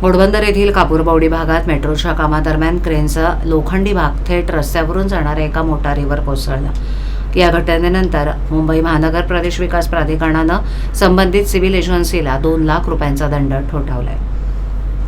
घोडबंदर येथील कापूरबावडी भागात मेट्रोच्या कामादरम्यान क्रेनचा लोखंडी भाग थेट रस्त्यावरून जाणाऱ्या एका मोटारीवर कोसळला. या घटनेनंतर मुंबई महानगर प्रदेश विकास प्राधिकरणानं संबंधित सिव्हिल एजन्सीला दोन लाख रुपयांचा दंड ठोठावलाय.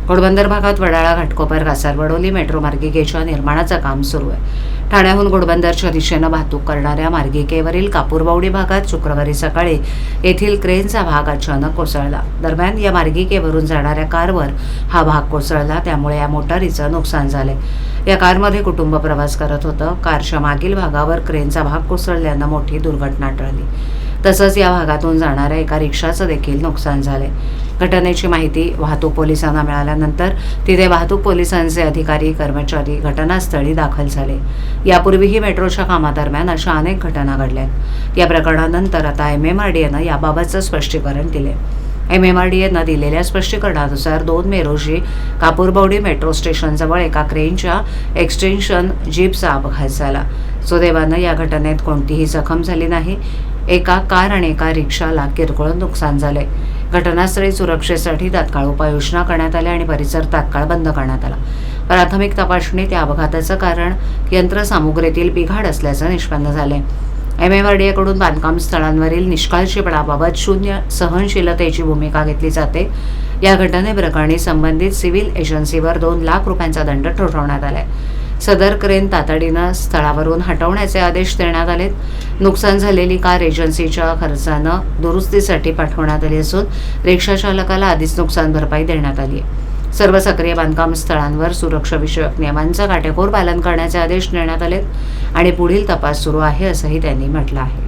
घोडबंदर भागात वडाळा घाटकोपर कासारवडोली मेट्रो मार्गिकेच्या निर्माणाचं काम सुरू आहे. ठाण्याहून घोडबंदरच्या दिशेनं वाहतूक करणाऱ्या मार्गिकेवरील कापूरबावडी भागात शुक्रवारी सकाळी येथील क्रेनचा भाग अचानक कोसळला. दरम्यान या मार्गिकेवरून जाणाऱ्या कारवर हा भाग कोसळला त्यामुळे या मोटारीचं नुकसान झाले या कारमध्ये कुटुंब प्रवास करत होतं. कारच्या मागील भागावर क्रेनचा भाग कोसळल्यानं मोठी दुर्घटना टळली. तसंच या भागातून जाणाऱ्या एका रिक्षाचं देखील नुकसान झालं घटनेची माहिती वाहतूक पोलिसांना मिळाल्यानंतर तिथे वाहतूक पोलिसांचे अधिकारी कर्मचारी घटनास्थळी दाखल झाले. यापूर्वीही मेट्रोच्या कामादरम्यान अशा अनेक घटना घडल्या या प्रकरणानंतर आता एम एम आर डी एनं याबाबतचं स्पष्टीकरण दिले एम एम आर डी एनं दिलेल्या स्पष्टीकरणानुसार दोन मे रोजी कापूरबवडी मेट्रो स्टेशनजवळ एका क्रेनच्या एक्सटेन्शन जीपचा अपघात झाला. सुदैवानं या घटनेत कोणतीही जखम झाली नाही. एका कार आणि एका रिक्षाला किरकोळ नुकसान झाले घटनास्थळी सुरक्षेसाठी तात्काळ उपाययोजना करण्यात आल्या आणि परिसर तात्काळ बंद करण्यात आला. प्राथमिक तपासणीत या अपघाताचं कारण यंत्रसामुग्रीतील बिघाड असल्याचं निष्पन्न झाले एम एम आर डी एकडून बांधकाम स्थळांवरील निष्काळजीपणाबाबत शून्य सहनशीलतेची भूमिका घेतली जाते. या घटनेप्रकरणी संबंधित सिव्हिल एजन्सीवर दोन लाख रुपयांचा दंड ठरवण्यात आला आहे सदर क्रेन तातडीनं स्थळावरून हटवण्याचे आदेश देण्यात आलेत. नुकसान झालेली कार एजन्सीच्या खर्चानं दुरुस्तीसाठी पाठवण्यात आली असून रिक्षा चालकाला आधीच नुकसान भरपाई देण्यात आली आहे. सर्व सक्रिय बांधकाम स्थळांवर सुरक्षाविषयक नियमांचं काटेकोर पालन करण्याचे आदेश देण्यात आलेत आणि पुढील तपास सुरू आहे असंही त्यांनी म्हटलं आहे.